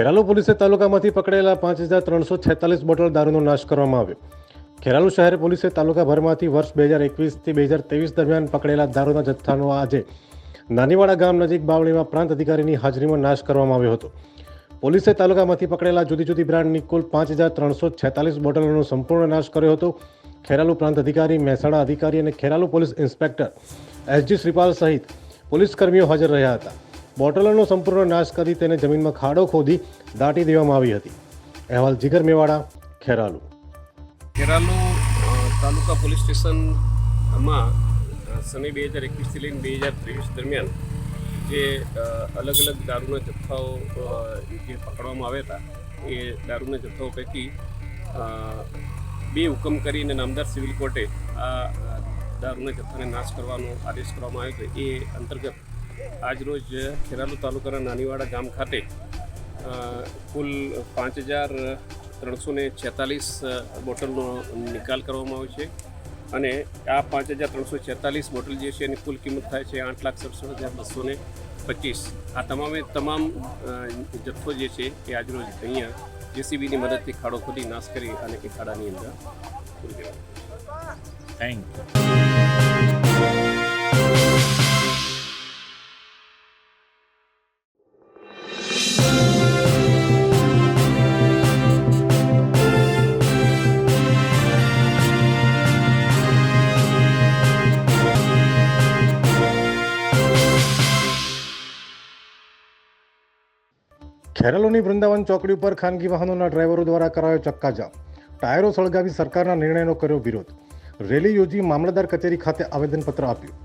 ખેરાલુ પોલીસે તાલુકામાંથી પકડેલા પાંચ હજાર ત્રણસો છેતાલીસ બોટલ દારૂનો નાશ કરવામાં આવ્યો. ખેરાલુ શહેર પોલીસે તાલુકાભરમાંથી વર્ષ બે હજાર એકવીસથી બે હજાર ત્રેવીસ દરમિયાન પકડેલા દારૂના જથ્થાનો આજે નાનીવાડા ગામ નજીક બાવળીમાં પ્રાંત અધિકારીની હાજરીમાં નાશ કરવામાં આવ્યો હતો. પોલીસે તાલુકામાંથી પકડેલા જુદી જુદી બ્રાન્ડની કુલ પાંચ હજાર ત્રણસો છેતાલીસ બોટલોનો સંપૂર્ણ નાશ કર્યો હતો. ખેરાલુ પ્રાંત અધિકારી, મહેસાણા અધિકારી અને Kheralu police inspector SG Shripal સહિત પોલીસ કર્મીઓ હાજર રહ્યા હતા. બોટલોનો સંપૂર્ણ નાશ કરી તેને જમીનમાં ખાડો ખોદી દાટી દેવામાં આવી હતી. અહેવાલ જીગર મેવાડા, ખેરાલુ. ખેરાલુ તાલુકા પોલીસ સ્ટેશનમાં સને બે હજાર એકવીસથી લઈને બે હજાર ત્રેવીસ દરમિયાન જે અલગ અલગ દારૂના જથ્થાઓ જે પકડવામાં આવ્યા હતા, એ દારૂના જથ્થાઓ પૈકી બે હુકમ કરીને નામદાર સિવિલ કોર્ટે આ દારૂના જથ્થાને નાશ કરવાનો આદેશ કરવામાં આવ્યો હતો. એ અંતર્ગત આજરોજ ખેરાલુ તાલુકાના નાનીવાડા ગામ ખાતે કુલ પાંચ હજાર ત્રણસો ને છેતાલીસ બોટલનો નિકાલ કરવામાં આવ્યો છે. અને આ પાંચ હજાર ત્રણસો છેતાલીસ બોટલ જે છે એની કુલ કિંમત થાય છે આઠ લાખ સડસઠ હજાર બસો ને પચીસ. આ તમામે તમામ જથ્થો જે છે એ આજરોજ અહીંયા જેસીબીની મદદથી ખાડો ખોદી નાશ કરી અને એ ખાડાની અંદર થેન્ક યુ ખેરાલુની વૃંદાવન ચોકડી ઉપર ખાનગી વાહનોના ડ્રાઈવરો દ્વારા કરાયો ચક્કાજામ. ટાયરો સળગાવી સરકારના નિર્ણયનો કર્યો વિરોધ. રેલી યોજી મામલતદાર કચેરી ખાતે આવેદનપત્ર આપ્યું.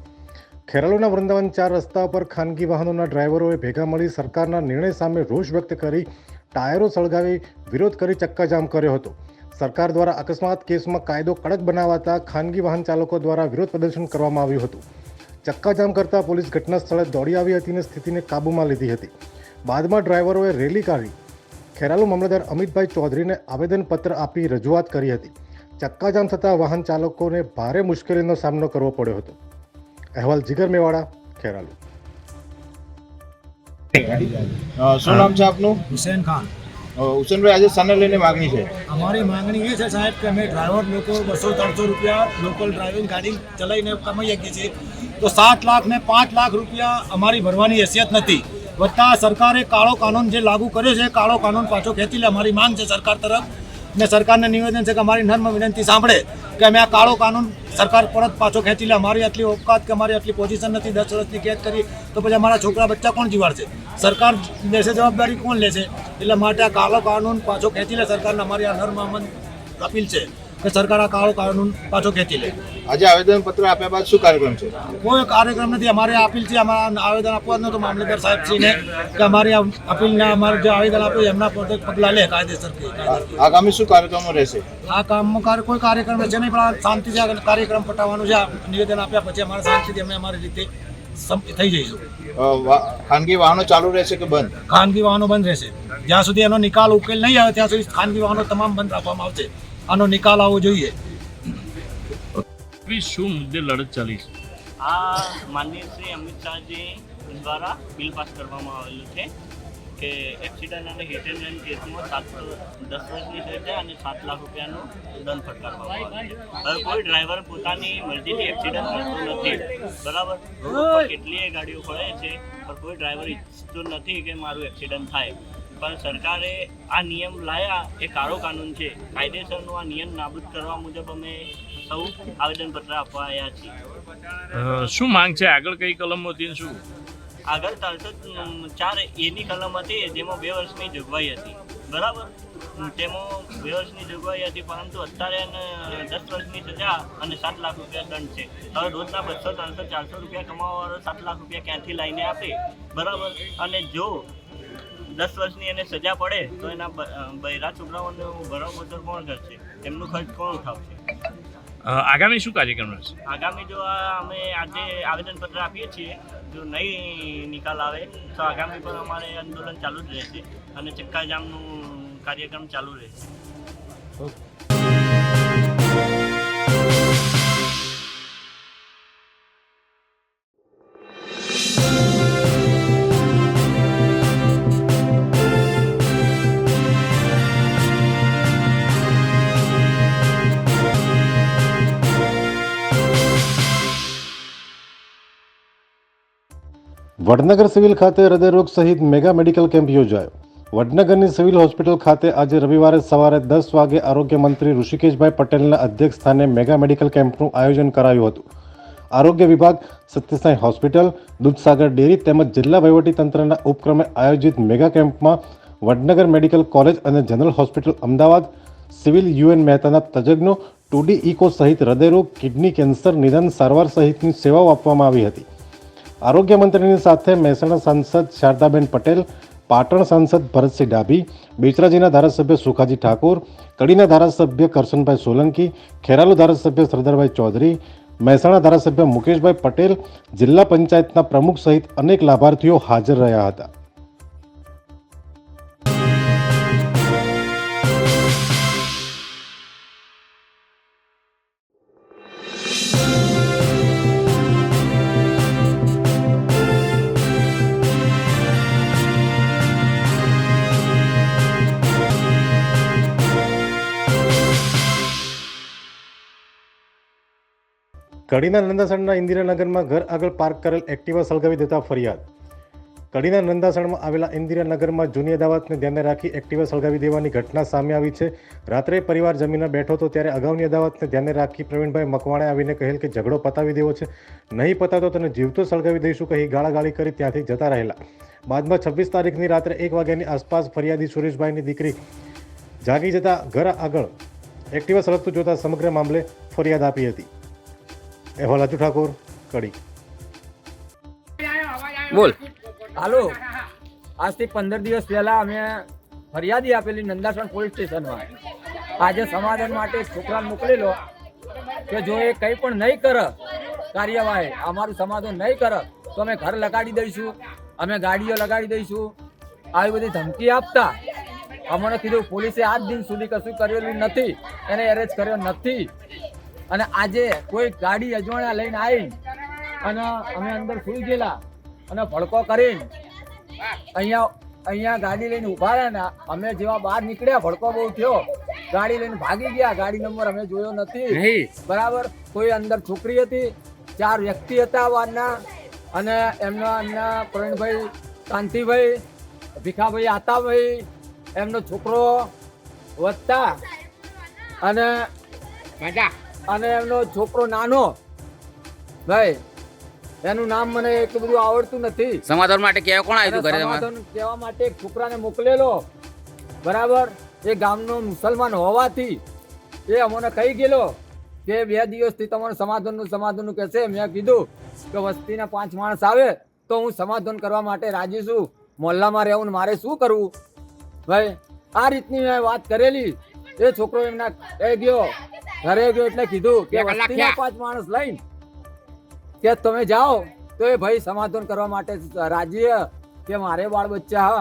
ખેરાલુના વૃંદાવન ચાર રસ્તા પર ખાનગી વાહનોના ડ્રાઈવરોએ ભેગા મળી સરકારના નિર્ણય સામે રોષ વ્યક્ત કરી ટાયરો સળગાવી વિરોધ કરી ચક્કાજામ કર્યો હતો. સરકાર દ્વારા અકસ્માત કેસમાં કાયદો કડક બનાવાતા ખાનગી વાહન ચાલકો દ્વારા વિરોધ પ્રદર્શન કરવામાં આવ્યું હતું. ચક્કાજામ કરતા પોલીસ ઘટના સ્થળે દોડી આવી હતી અને સ્થિતિને કાબૂમાં લીધી હતી. બાદમાં ડ્રાઈવરોએ રેલી કાઢી. ખેરાલુ મામલતદાર અમિતભાઈ ચૌધરીને આવેદનપત્ર આપી રજૂઆત કરી હતી. ચક્કાજામ થતાં વાહન ચાલકોને ભારે મુશ્કેલીનો સામનો કરવો પડ્યો હતો. અહેવાલ જીગર મેવાડા ખેરાલુ. શું નામ છે આપનું? હુસેન ખાન. હુસેનભાઈ આજે સાને લઈને માગણી છે. અમારી માંગણી એ છે સાહેબ કે અમે ડ્રાઈવર લોકો બસો ત્રણસો રૂપિયા લોકલ ડ્રાઇવિંગ ગાડી ચલાવીને કમાઈ શકીએ છીએ. તો સાત લાખ ને પાંચ લાખ રૂપિયા અમારી ભરવાની હેસિયત નથી. વત્તા સરકારે કાળો કાનૂન જે લાગુ કર્યો છે, કાળો કાનૂન પાછો ખેંચી લે અમારી માંગ છે સરકાર તરફ. ને સરકારને નિવેદન છે કે અમારી નર્મ વિનંતી સાંભળે કે અમે આ કાળો કાનૂન સરકાર પરત પાછો ખેંચી લે. અમારી આટલી ઓકાત કે અમારી આટલી પોઝિશન નથી, દસ વર્ષની કેદ કરી, તો પછી અમારા છોકરા બચ્ચા કોણ જીવાડશે? સરકાર લેશે જવાબદારી કોણ લેશે? એટલે માટે આ કાળો કાનૂન પાછો ખેંચી લે. સરકારને અમારી આ નર્મ અપીલ છે કે સરકાર આ કાળો કાનૂન પાછો ખેંચી લે. આજે આવેદન પત્ર આપ્યા બાદ શું કાર્યક્રમ છે? કોઈ કાર્યક્રમ નથી. અમારે અપીલ છે અમારા આવેદન આપવાનું તો મામલતદાર સાહેબશ્રીને કે અમારી અપીલના અમારે જે આવેદન આપ્યું એમના પોતે પગલાં લે કાયદેસર આગામી શું કાર્યક્રમો રહેશે? આ કામમાં કાર્ય કોઈ કાર્યક્રમ છે નહીં પણ આ શાંતિથી કાર્યક્રમ પટાવવાનું છે. આ નિવેદન આપ્યા પછી અમારે શાંતિથી અમે અમારી રીતે થઈ જઈશું. ખાનગી વાહનો ચાલુ રહેશે કે બંધ? ખાનગી વાહનો બંધ રહેશે. જ્યાં સુધી એનો નિકાલ ઉકેલ નહીં આવે ત્યાં સુધી ખાનગી વાહનો તમામ બંધ રાખવામાં આવશે. આનો નિકાલ આવવો જોઈએ. બી શું મુદ્દે લડત ચાલી આ માનનીય શ્રી અમિત શાહજી દ્વારા બિલ પાસ કરવામાં આવેલું છે કે એક્સિડન્ટ અને હિટ એન્ડ રન કેસમાં સાત, દસ વર્ષની સજા અને સાત લાખ રૂપિયાનો દંડ ફટકારવામાં આવે છે. હવે કોઈ ડ્રાઈવર પોતાની મરજીથી એક્સિડન્ટ કરતો નથી. બરાબર? કેટલીય ગાડીઓ પડે છે, પણ કોઈ ડ્રાઈવર ઈચ્છતો નથી કે મારું એક્સિડન્ટ થાય. પણ સરકારે આ નિયમ લાયા એ કાળો કાનૂન છે. કાયદેસરનો આ નિયમ નાબૂદ કરવા મુજબ અમે સૌ આવેદનપત્ર આપવા આવ્યા છીએ. શું માંગ છે? આગળ કઈ કલમો હતી શું? આગળ ચાલતો ચાર એની કલમ હતી જેમાં બે વર્ષની જોગવાઈ હતી. બરાબર? તેમાં બે વર્ષની જોગવાઈ હતી પરંતુ અત્યારે દસ વર્ષની સજા અને સાત લાખ રૂપિયા દંડ છે. હવે રોજના બસો ત્રણસો ચારસો રૂપિયા કમાવાવાળો સાત લાખ રૂપિયા ક્યાંથી લઈને આપે? બરાબર? અને જો દસ વર્ષની એને સજા પડે તો એના બૈરા છોકરાઓનું ભરણપોષણ કોણ કરશે? એમનું ખર્ચ કોણ ઉઠાવશે? આગામી શું કાર્યક્રમ રહેશે? આગામી જો અમે આજે આવેદનપત્ર આપીએ છીએ જો નહીં નિકાલ આવે તો આગામી પણ અમારે આંદોલન ચાલુ જ રહેશે અને ચક્કાજામનું કાર્યક્રમ ચાલુ રહેશે. વડનગર સિવિલ ખાતે હૃદયરોગ સહિત મેગા મેડિકલ કેમ્પ યોજાયો. વડનગરની સિવિલ હોસ્પિટલ ખાતે આજે રવિવારે સવારે દસ વાગે આરોગ્ય મંત્રી ઋષિકેશભાઈ પટેલના અધ્યક્ષ સ્થાને મેગા મેડિકલ કેમ્પનું આયોજન કરાયું હતું. આરોગ્ય વિભાગ, સત્યસાઈ હોસ્પિટલ, દૂધસાગર ડેરી તેમજ જિલ્લા વહીવટીતંત્રના ઉપક્રમે આયોજિત મેગા કેમ્પમાં વડનગર મેડિકલ કોલેજ અને general hospital Ahmedabad, civil UN મહેતાના તજજ્ઞો ટુડી ઇકો સહિત હૃદયરોગ, કિડની કેન્સર, નિદાન સારવાર સહિતની સેવાઓ આપવામાં આવી હતી. આરોગ્ય મંત્રીની સાથે મહેસાણા સાંસદ શારદાબેન પટેલ, પાટણ સાંસદ ભરતસિંહ ડાભી, બેચરાજીના ધારાસભ્ય સુખાજી ઠાકોર, કડીના ધારાસભ્ય કરશનભાઈ સોલંકી, ખેરાલુ ધારાસભ્ય સરદારભાઈ ચૌધરી, મહેસાણા ધારાસભ્ય મુકેશભાઈ પટેલ, જિલ્લા પંચાયતના પ્રમુખ સહિત અનેક લાભાર્થીઓ હાજર રહ્યા હતા. કડીના નંદાસણના ઇન્દિરાનગરમાં ઘર આગળ પાર્ક કરેલ એક્ટિવા સળગાવી દેતા ફરિયાદ. કડીના નંદાસણમાં આવેલા ઇન્દિરાનગરમાં જૂની અદાવતને ધ્યાને રાખી એક્ટિવા સળગાવી દેવાની ઘટના સામે આવી છે. રાત્રે પરિવાર જમીને બેઠો હતો ત્યારે અગાઉની અદાવતને ધ્યાને રાખી પ્રવીણભાઈ મકવાણે આવીને કહેલ કે ઝઘડો પતાવી દેવો છે. નહીં પતાતો તને જીવતો સળગાવી દઈશું કહી ગાળાગાળી કરી ત્યાંથી જતા રહેલા. બાદમાં છવ્વીસ તારીખની રાત્રે એક વાગ્યાની આસપાસ ફરિયાદી સુરેશભાઈની દીકરી જાગી જતા ઘર આગળ એક્ટિવા સળગતું જોતા સમગ્ર મામલે ફરિયાદ આપી હતી. અહેવાલ અજુ ઠાકોર કડી બોલ. હાલો. આજથી પંદર દિવસ પહેલા અમે ફરિયાદી આપેલી નંદાસણ પોલીસ સ્ટેશનમાં. આજે સમાધાન માટે છોકરા મોકલેલો કે જો એ કંઈ પણ નહીં કરે કાર્યવાહી અમારું સમાધાન નહીં કરે તો અમે ઘર લગાડી દઈશું. અમે ગાડીઓ લગાડી દઈશું. આવી બધી ધમકી આપતા અમને કીધું પોલીસે આજ દિન સુધી કશું કરેલું નથી. એને એરેસ્ટ કર્યો નથી. અને આજે કોઈ ગાડી અજવાણા લઈને આવી અને અમે અંદર સુઈ ગયેલા અને ભડકો કરીને અહીંયા અહીંયા ગાડી લઈને ઊભા રહ્યા અમે જેવા બહાર નીકળ્યા ભડકો બહુ થયો. ગાડી લઈને ભાગી ગયા. ગાડી નંબર અમે જોયો નથી. બરાબર? કોઈ અંદર છોકરી હતી. ચાર વ્યક્તિ હતા વારના. અને એમના એમના પ્રવીણભાઈ કાંતિભાઈ ભીખાભાઈ આતાભાઈ એમનો છોકરો વધતા. અને મજા. અને એમનો છોકરો નાનો. ભાઈ એનું નામ મને એટલું બધું આવડતું નથી. સમાધાન માટે કેવા કોણ આવ્યું ઘરે સમાધાન કહેવા માટે એક છોકરાને મોકલેલો. બરાબર? એ ગામનો મુસલમાન હોવાથી એ અમને કહી ગયેલો કે બે દિવસથી તમારું સમાધાનનું સમાધાનનું કહેશે. મેં કીધું કે વસ્તીના પાંચ માણસ આવે તો હું સમાધાન કરવા માટે રાજી છું. મોહલ્લામાં રહેવું મારે શું કરવું? ભાઈ આ રીતની મેં વાત કરેલી. એ છોકરો એમના એ ગયો ઘરે ગયો એટલે કીધું કે વસ્તીના પાંચ માણસ લઈને કે તમે જાઓ તો એ ભાઈ સમાધાન કરવા માટે રાજી કે મારે બાળ બચ્ચા હ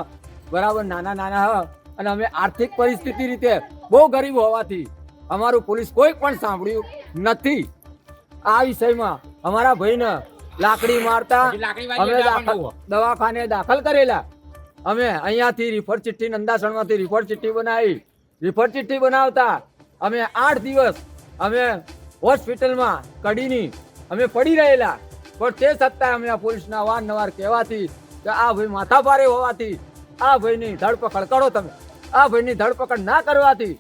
બરાબર નાના નાના હ અને અમે આર્થિક પરિસ્થિતિ રીતે બહુ ગરીબ હોવાથી અમારું પોલીસ કોઈ પણ સાંભળ્યું નથી. આ વિષયમાં અમારા ભાઈને લાકડી મારતા અમે દવાખાને દાખલ કરેલા. અમે અહીંયાથી રિફર ચિઠ્ઠી નંદાસણમાંથી રિફર ચિઠ્ઠી બનાવી. રિફર ચિઠ્ઠી બનાવતા અમે આઠ દિવસ અમે હોસ્પિટલમાં કડીની અમે પડી રહેલા. પણ તે છતાં અમે આ પોલીસના વારંવાર કહેવાથી કે આ ભાઈ માથા ભારે હોવાથી આ ભાઈની ધરપકડ કરો તમે. આ ભાઈની ધરપકડ ના કરવાથી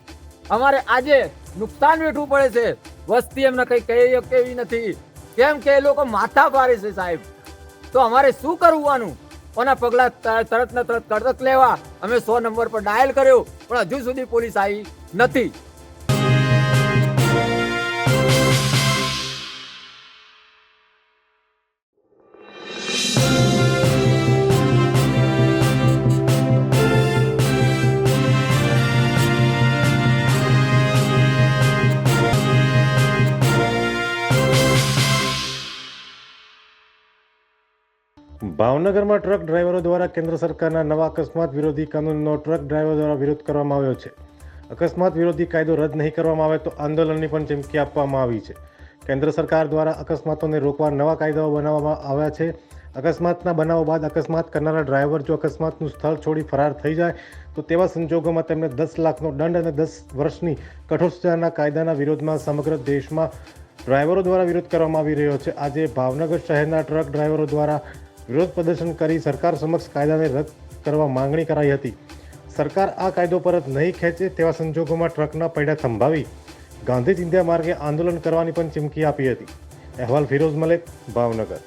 અમારે આજે નુકસાન વેઠવું પડે છે. વસ્તી એમને કઈ કહી કેવી નથી. કેમ કે એ લોકો માથા ભારે છે સાહેબ. તો અમારે શું કરવાનું કોના પગલા તરત ને તરત કડક લેવા. અમે સો નંબર પર ડાયલ કર્યો, પણ હજુ સુધી પોલીસ આવી નથી. ભાવનગરમાં ટ્રક ડ્રાઈવરો દ્વારા કેન્દ્ર સરકારના નવા અકસ્માત વિરોધી કાનૂનનો ટ્રક ડ્રાઈવર દ્વારા વિરોધ કરવામાં આવ્યો છે. અકસ્માત વિરોધી કાયદો રદ નહીં કરવામાં આવે તો આંદોલનની પણ ચીમકી આપવામાં આવી છે. કેન્દ્ર સરકાર દ્વારા અકસ્માતોને રોકવા નવા કાયદાઓ બનાવવામાં આવ્યા છે. અકસ્માતના બનાવો બાદ અકસ્માત કરનારા ડ્રાઈવર જો અકસ્માતનું સ્થળ છોડી ફરાર થઈ જાય, તો તેવા સંજોગોમાં તેમને દસ લાખનો દંડ અને દસ વર્ષની કઠોર સજાના કાયદાના વિરોધમાં સમગ્ર દેશમાં ડ્રાઈવરો દ્વારા વિરોધ કરવામાં આવી રહ્યો છે. આજે ભાવનગર શહેરના ટ્રક ડ્રાઈવરો દ્વારા વિરોધ પ્રદર્શન કરી સરકાર સમક્ષ કાયદાને રદ કરવા માંગણી કરાઈ હતી. સરકાર આ કાયદો પરત નહીં ખેંચે તેવા સંજોગોમાં ટ્રકના પૈડા થંભાવી ગાંધી ચિંધ્યા માર્ગે આંદોલન કરવાની પણ ચીમકી આપી હતી. અહેવાલ ફિરોઝ મલેક ભાવનગર.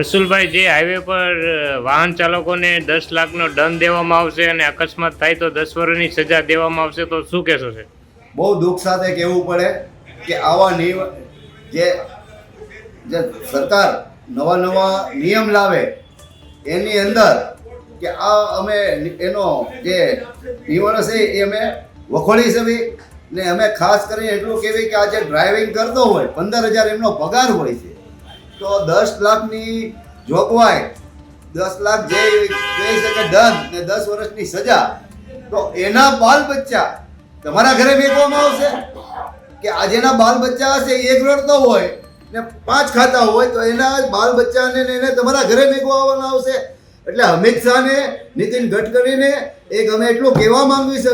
રસુલભાઈ જે હાઈવે પર વાહન ચાલકોને દસ લાખનો દંડ દેવામાં આવશે અને અકસ્માત થાય તો દસ વર્ષની સજા દેવામાં આવશે તો શું કહેશો છે? બહુ દુઃખ સાથે કહેવું પડે કે આવા નિયમ જે જે સરકાર નવા નવા નિયમ લાવે, એની અંદર કે આ અમે એનો જે છે એ અમે વખોડી શકીએ ને અમે ખાસ કરીને એટલું કહેવી કે આ જે ડ્રાઇવિંગ કરતો હોય, પંદર હજાર એમનો પગાર હોય છે. તો દસ લાખની જોગવાઈ દસ લાખ જે કહી શકે દંડ ને દસ વર્ષની સજા, તો એના બાલ બચ્ચા તમારા ઘરે મેકવામાં આવશે? કે આજેના જેના બાલ બચ્ચા હશે એ રડતો હોય ને પાંચ ખાતા હોય તો એના બાલ બચ્ચાને એને તમારા ઘરે મેકવામાં આવશે. એટલે અમિત શાહને, નીતિન ગડકરીને એક અમે એટલું કહેવા માંગવી છે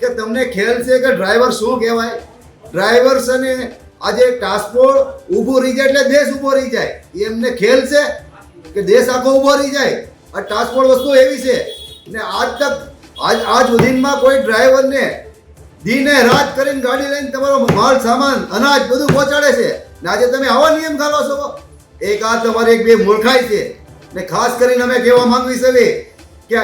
કે તમને ખ્યાલ છે કે ડ્રાઈવર શું કહેવાય? ડ્રાઈવર્સ અને આજે ટ્રાન્સપોર્ટ ઊભું રહી જાય એટલે દેશ ઊભો રહી જાય. એ એમને ખ્યાલ છે કે દેશ આખો ઊભો રહી જાય. આ ટ્રાન્સપોર્ટ વસ્તુ એવી છે ને આજ તક, આજ આજ સુધીમાં કોઈ ડ્રાઈવરને દીને રાત કરીને ગાડી લઈને તમારો માલ સામાન, અનાજ બધું પહોંચાડે છે. ને આજે તમે આવા નિયમ ઘાલો છો. એક આ તમારી એક બે મૂર્ખાઈ છે. ને ખાસ કરીને અમે કહેવા માંગવી છે કે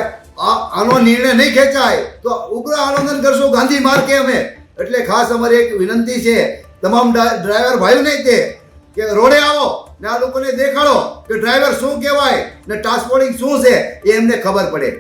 આનો નિર્ણય નહીં ખેંચાય તો ઉગ્ર આંદોલન કરશું ગાંધી માર્ગે અમે. એટલે ખાસ અમારી એક વિનંતી છે, તમામ ડ્રાઈવર ડ્રાઈવર ભાઈઓને તે, કે રોડે આવો ને આ લોકોને દેખાડો કે ડ્રાઈવર શું કહેવાય ને ટ્રાન્સપોર્ટિંગ શું છે એ એમને ખબર પડે.